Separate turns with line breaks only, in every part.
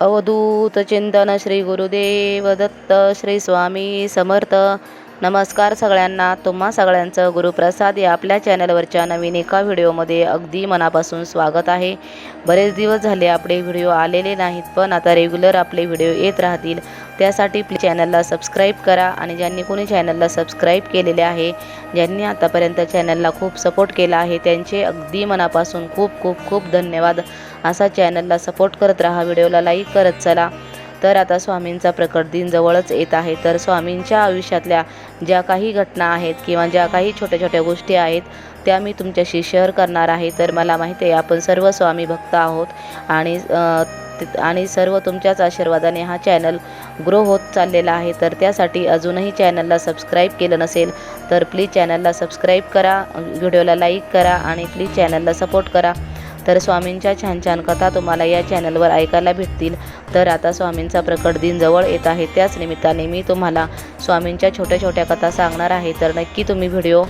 अवधूत चिंतन श्री गुरुदेव दत्त श्री स्वामी समर्थ. नमस्कार सगळ्यांना. तुम्हा सगळ्यांचं गुरुप्रसाद या आपल्या चॅनलवरच्या नवीन एका व्हिडिओमध्ये अगदी मनापासून स्वागत आहे. बरेच दिवस झाले आपले व्हिडिओ आलेले नाहीत पण आता रेग्युलर आपले व्हिडिओ येत राहतील. त्यासाठी प्लीज चॅनलला सबस्क्राईब करा आणि ज्यांनी कोणी चॅनलला सबस्क्राईब केलेले आहे ज्यांनी आतापर्यंत चॅनलला खूप सपोर्ट केला आहे त्यांचे अगदी मनापासून खूप खूप खूप धन्यवाद. असा चॅनलला सपोर्ट करत राहा व्हिडिओला लाईक करत चला. तर आता स्वामींचा प्रकट दिन जवळच येत आहे. तर स्वामींच्या आयुष्यातल्या ज्या काही घटना आहेत किंवा ज्या काही छोट्या छोट्या गोष्टी आहेत त्या मी तुमच्याशी शेअर करणार आहे. तर मला माहिती आहे आपण सर्व स्वामी भक्त आहोत आणि आणि सर्व तुमच्याच आशीर्वादाने हा चॅनल ग्रो होत चाललेला आहे. तर त्यासाठी अजूनही चॅनलला सबस्क्राईब केलं नसेल तर प्लीज चॅनलला सबस्क्राईब करा व्हिडिओला लाईक करा आणि प्लीज चॅनलला सपोर्ट करा. तर स्वामींच्या छान छान कथा तुम्हाला या चॅनलवर ऐकायला भेटतील. तर आता स्वामींचा प्रकट दिन जवळ येत आहे. त्याच निमित्ताने मी तुम्हाला स्वामींच्या छोट्या छोट्या कथा सांगणार आहे. तर नक्की तुम्ही व्हिडिओ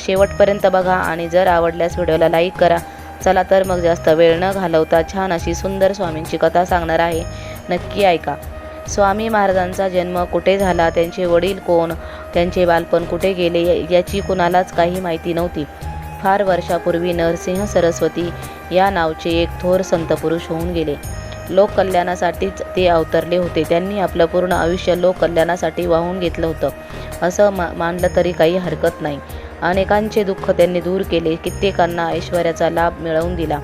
शेवटपर्यंत बघा आणि जर आवडल्यास व्हिडिओला लाईक करा. चला तर मग जास्त वेळ न घालवता छान अशी सुंदर स्वामींची कथा सांगणार आहे. नक्की ऐका. स्वामी महाराजांचा जन्म कुठे झाला? त्यांचे वडील कोण? त्यांचे बालपण कुठे गेले? याची कुणालाच काही माहिती नव्हती. फार वर्षापूर्वी नरसिंह सरस्वती या नावचे एक थोर संतपुरुष होऊन गेले. लोककल्याणासाठीच ते अवतरले होते. त्यांनी आपलं पूर्ण आयुष्य लोककल्याणासाठी वाहून घेतलं होतं. असं मा मानलं तरी काही हरकत नाही. अनेकांचे दुःख त्यांनी दूर केले. कित्येकांना ऐश्वर्याचा लाभ मिळवून दिला.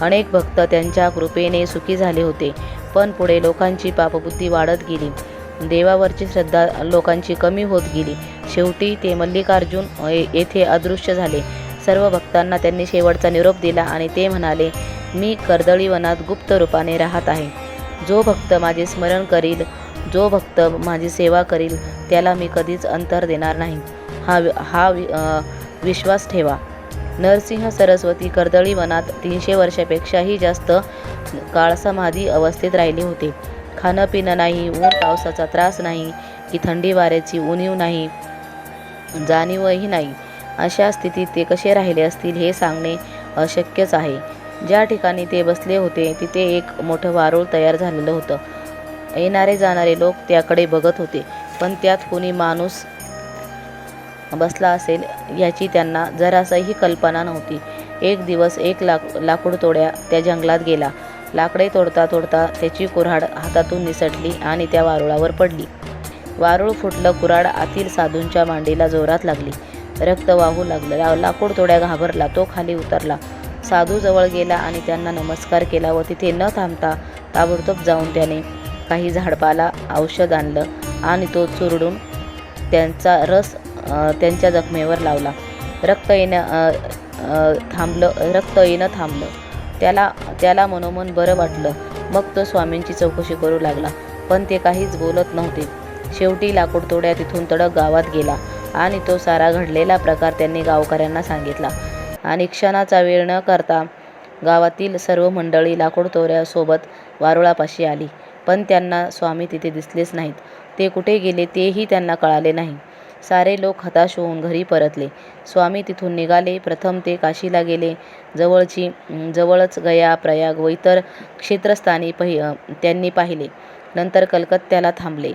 अनेक भक्त त्यांच्या कृपेने सुखी झाले होते. पण पुढे लोकांची पापबुद्धी वाढत गेली. देवावरची श्रद्धा लोकांची कमी होत गेली. शेवटी ते मल्लिकार्जुन येथे अदृश्य झाले. सर्व भक्तांना त्यांनी शेवटचा निरोप दिला आणि ते म्हणाले मी कर्दळीवनात गुप्त रूपाने राहत आहे. जो भक्त माझे स्मरण करील जो भक्त माझी सेवा करील त्याला मी कधीच अंतर देणार नाही. हा हा वि- विश्वास ठेवा. नरसिंह सरस्वती कर्दळी वनात तीनशे वर्षापेक्षाही जास्त काळ समाधी अवस्थेत राहिले होते. खाणं पिणं नाही ऊन पावसाचा त्रास नाही की थंडी वाऱ्याची उणीव नाही जाणीवही नाही. अशा स्थितीत ते कसे राहिले असतील हे सांगणे अशक्यच आहे. ज्या ठिकाणी ते बसले होते तिथे एक मोठं वारूळ तयार झालेलं होतं. येणारे जाणारे लोक त्याकडे बघत होते पण त्यात कोणी माणूस बसला असेल याची त्यांना जरासाही कल्पना नव्हती. एक दिवस एक लाक लाकूड तोड्या त्या जंगलात गेला. लाकडे तोडता तोडता त्याची कुऱ्हाड हातातून निसटली आणि त्या वारुळावर पडली. वारूळ फुटलं कुऱ्हाड आतील साधूंच्या मांडीला जोरात लागली. रक्त वाहू लागलं. लाकूड थोड्या घाबरला. तो खाली उतरला. साधू जवळ गेला आणि त्यांना नमस्कार केला व तिथे न थांबता ताबडतोब जाऊन त्याने काही झाडपाला औषध आणलं आणि तो चुरडून त्यांचा रस त्यांच्या जखमेवर लावला. रक्त येणं थांबलं रक्त येणं थांबलं. त्याला त्याला मनोमन बरं वाटलं. मग तो स्वामींची चौकशी करू लागला. पण ते काहीच बोलत नव्हते. शेवटी लाकूड तोड्या तिथून तडक गावात गेला. आणि तो सारा घडलेला प्रकार त्यांनी गावकऱ्यांना सांगितला. आणि क्षणाचा वेळ न करता गावातील सर्व मंडळी लाकूड तोऱ्यासोबत वारुळापाशी आली. पण त्यांना स्वामी तिथे दिसलेच नाहीत. ते कुठे गेले तेही त्यांना कळाले नाही. सारे लोक हताश होऊन घरी परतले. स्वामी तिथून निघाले. प्रथम ते काशीला गेले. जवळची जवळच गया प्रयाग व इतर क्षेत्रस्थानी पहि त्यांनी पाहिले. नंतर कलकत्त्याला थांबले.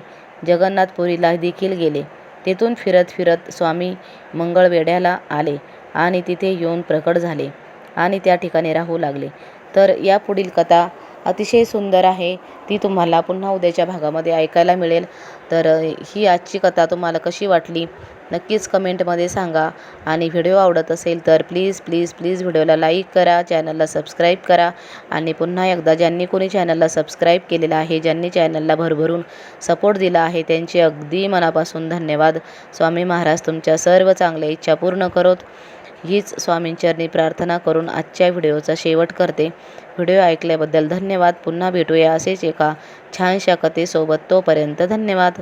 जगन्नाथपुरीला देखील गेले. तेथून फिरत फिरत स्वामी मंगळवेढ्याला आले आणि तिथे येऊन प्रकट झाले आणि त्या ठिकाणी राहू लागले. तर या पुढील कथा अतिशय सुंदर आहे. ती तुम्हाला पुन्हा उद्याच्या भागामध्ये ऐकायला मिळेल. तर ही आजची कथा तुम्हाला कशी वाटली? नक्कीच कमेंटमध्ये सांगा. आणि व्हिडिओ आवडत असेल तर प्लीज प्लीज प्लीज व्हिडिओला लाईक करा चॅनलला सबस्क्राईब करा. आणि पुन्हा एकदा ज्यांनी कोणी चॅनलला सबस्क्राईब केलेलं आहे ज्यांनी चॅनलला भरभरून सपोर्ट दिला आहे त्यांचे अगदी मनापासून धन्यवाद. स्वामी महाराज तुमच्या सर्व चांगल्या इच्छा पूर्ण करोत. हीच स्वामींचरणी प्रार्थना करून आजच्या व्हिडिओचा शेवट करते. व्हिडिओ ऐकल्याबद्दल धन्यवाद. पुन्हा भेटूया असेच एका छानशा कथेसोबत. तोपर्यंत धन्यवाद.